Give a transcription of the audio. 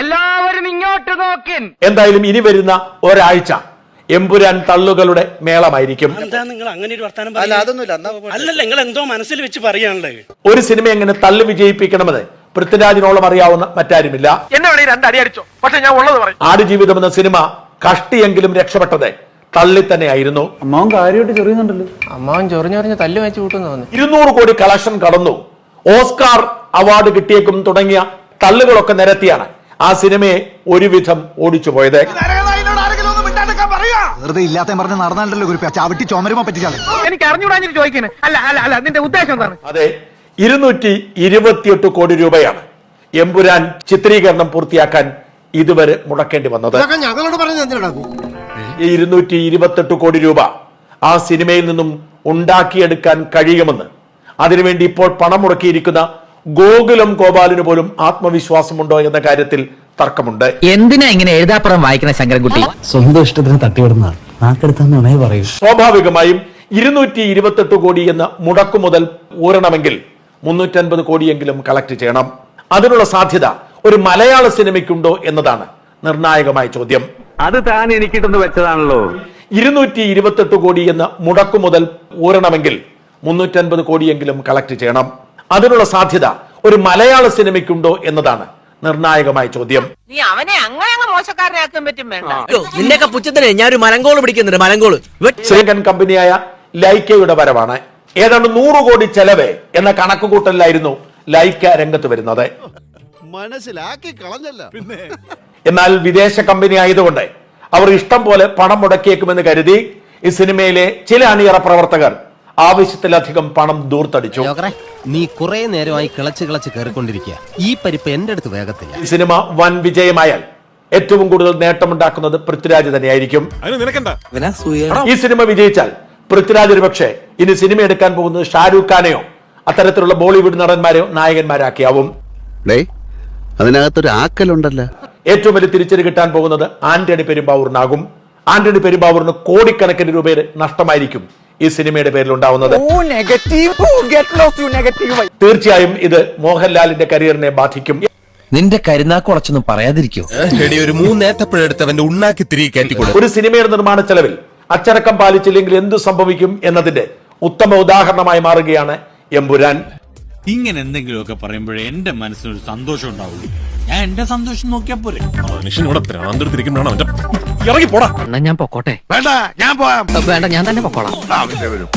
എല്ലാവരും ഇങ്ങോട്ട് നോക്കിൻ. എന്തായാലും ഇനി വരുന്ന ഒരാഴ്ച എമ്പുരാൻ തള്ളുകളുടെ മേളമായിരിക്കും. എന്താ നിങ്ങൾ അങ്ങനെ ഒരു വർത്താനം അല്ല? അതൊന്നുമില്ല എന്നാ അല്ലല്ല നിങ്ങൾ എന്തോ മനസ്സിൽ വെച്ച് പറയാനുള്ളത്. ഒരു സിനിമ എങ്ങനെ തള്ളി വിജയിപ്പിക്കണമെന്ന് പൃഥ്വിരാജിനോളം അറിയാവുന്ന മറ്റാരുമില്ല. എന്നെ വേണേ രണ്ടടി അടിച്ചോ. പക്ഷെ ഞാൻ ഉള്ളത് പറയും. ആടുജീവിതം എന്ന സിനിമ കഷ്ടിയെങ്കിലും രക്ഷപ്പെട്ടത് തള്ളി തന്നെയായിരുന്നു. അമ്മാവൻ കാര്യമായിട്ട് ചെറിയുന്നുണ്ടല്ലോ. അമ്മാവൻ ചൊറിഞ്ഞൊറിഞ്ഞ് തല്ല് വെച്ച് കൂട്ടുന്നു തോന്നുന്നു ഇരുന്നൂറ് കോടി കളക്ഷൻ കടന്നു. ഓസ്കാർ അവാർഡ് കിട്ടിയേക്കും തുടങ്ങിയ തള്ളുകളൊക്കെ നിരത്തിയാണ്. ആ സിനിമയെ ഒരുവിധം ഓടിച്ചു പോയത്. വെറുതെ ഇല്ലാത്ത പറഞ്ഞ് നടന്നാലല്ലോ കുറിപ്പ് ചവിട്ടി ചുമരുമ പറ്റിച്ചാളെ എനിക്ക് അറിഞ്ഞുകൂടാഞ്ഞിട്ട് ചോദിക്കുന്നത് അല്ല അല്ല അല്ല നിന്റെ ഉദ്ദേശം എന്താണ്? അതെ ഇരുന്നൂറ്റി ഇരുപത്തിയെട്ട് കോടി രൂപയാണ് എമ്പുരാൻ ചിത്രീകരണം പൂർത്തിയാക്കാൻ ഇതുവരെ മുടക്കേണ്ടി വന്നത്. ഞങ്ങളോട് പറഞ്ഞ എന്തിനാ ഈ ഇരുന്നൂറ്റി ഇരുപത്തെട്ട് കോടി രൂപ ആ സിനിമയിൽ നിന്നും ഉണ്ടാക്കിയെടുക്കാൻ കഴിയുമെന്ന്. അതിനുവേണ്ടി ഇപ്പോൾ പണം മുടക്കിയിരിക്കുന്ന ഗോകുലം ഗോപാലിന് പോലും ആത്മവിശ്വാസമുണ്ടോ എന്ന കാര്യത്തിൽ തർക്കമുണ്ട്. എന്തിനാ ഇങ്ങനെ എഴുതാപ്പുറം വായിക്കുന്ന ശങ്കരൻകുട്ടി? സ്വന്തം ഇഷ്ടത്തിന് തട്ടിവിടുന്ന പറയൂ. സ്വാഭാവികമായും ഇരുന്നൂറ്റി ഇരുപത്തെട്ട് കോടി എന്ന മുടക്കു മുതൽ ഊരണമെങ്കിൽ മുന്നൂറ്റൻപത് കോടിയെങ്കിലും കളക്ട് ചെയ്യണം. അതിനുള്ള സാധ്യത ഒരു മലയാള സിനിമയ്ക്കുണ്ടോ എന്നതാണ് നിർണായകമായ ചോദ്യം. അത് താൻ എനിക്കിട്ടെന്ന് വെച്ചതാണല്ലോ. ഇരുന്നൂറ്റി ഇരുപത്തെട്ട് കോടി എന്ന മുടക്കു മുതൽ ഊരണമെങ്കിൽ മുന്നൂറ്റൻപത് കോടിയെങ്കിലും കളക്ട് ചെയ്യണം. അതിനുള്ള സാധ്യത ഒരു മലയാള സിനിമയ്ക്കുണ്ടോ എന്നതാണ് നിർണായകമായ ചോദ്യം. നീ അവനെ അങ്ങനെ അങ്ങ് മോശക്കാരനാക്കാൻ പറ്റും പുച്ഛത്തിന് ഞാൻ ഒരു മലങ്കോൾ പിടിക്കുന്നുണ്ട് മലങ്കോൾ. ശ്രീലങ്കൻ കമ്പനിയായ ലൈക്കയുടെ വരവാണ്. ഏതാണ്ട് നൂറ് കോടി ചെലവ് എന്ന കണക്കുകൂട്ടലിലായിരുന്നു ലൈക്ക രംഗത്ത് വരുന്നത്. മനസ്സിലാക്കി കളഞ്ഞല്ല. പിന്നെ? എന്നാൽ വിദേശ കമ്പനി ആയതുകൊണ്ട് അവർ ഇഷ്ടം പോലെ പണം മുടക്കിയേക്കുമെന്ന് കരുതി ഈ സിനിമയിലെ ചില അണിയറ പ്രവർത്തകർ ആവശ്യത്തിലധികം പണം ദൂർത്തടിച്ചു. നീ കുറെ നേരമായി കിളച്ച് കിളച്ച് കയറിക്കൊണ്ടിരിക്കുക ഈ പരിപ്പ് എന്റെ അടുത്ത് വേഗത്തില്ല. ഈ സിനിമ വൻ വിജയമായാൽ ഏറ്റവും കൂടുതൽ നേട്ടമുണ്ടാക്കുന്നത് പൃഥ്വിരാജ് തന്നെയായിരിക്കും. ഈ സിനിമ വിജയിച്ചാൽ പൃഥ്വിരാജ് ഒരു പക്ഷേ ഇനി സിനിമ എടുക്കാൻ പോകുന്നത് ഷാരൂഖ് ഖാനെയോ അത്തരത്തിലുള്ള ബോളിവുഡ് നടന്മാരെയോ നായകന്മാരാക്കിയാവും. അതിനകത്തൊരു ആക്കലുണ്ടല്ലോ. ഏറ്റവും വലിയ തിരിച്ചടി കിട്ടാൻ പോകുന്നത് ആന്റണി പെരുമ്പാവൂറിനാകും. ആന്റണി പെരുമ്പാവൂറിന് കോടിക്കണക്കിന് രൂപയുടെ നഷ്ടമായിരിക്കും. ഈ സിനിമയുടെ പേരിൽ ഉണ്ടാവുന്നത് തീർച്ചയായും ഇത് മോഹൻലാലിന്റെ കരിയറിനെ ബാധിക്കും. നിന്റെ കരുനാക്ക് ഉളച്ചൊന്നും പറയാതിരിക്കോ. ഒരു മൂന്നേത്തപ്പഴെടുത്ത് അവന്റെ ഉണ്ണാക്കി തിരികെ കയറ്റിക്കൊടു. ഒരു സിനിമയുടെ നിർമ്മാണ ചെലവിൽ അച്ചടക്കം പാലിച്ചില്ലെങ്കിൽ എന്തു സംഭവിക്കും എന്നതിന്റെ ഉത്തമ ഉദാഹരണമായി മാറുകയാണ് എമ്പുരാൻ. ഇങ്ങനെ എന്തെങ്കിലുമൊക്കെ പറയുമ്പോഴേ എന്റെ മനസ്സിനൊരു സന്തോഷം ഉണ്ടാവുള്ളൂ. ഞാൻ എന്റെ സന്തോഷം നോക്കിയാ പോരെ. മനുഷ്യനോട് അവന്റെ ഇറങ്ങി പോടാ എന്നാ ഞാൻ പൊക്കോട്ടെ. വേണ്ട ഞാൻ പോവാം. വേണ്ട ഞാൻ തന്നെ പൊക്കോളാം. വരും.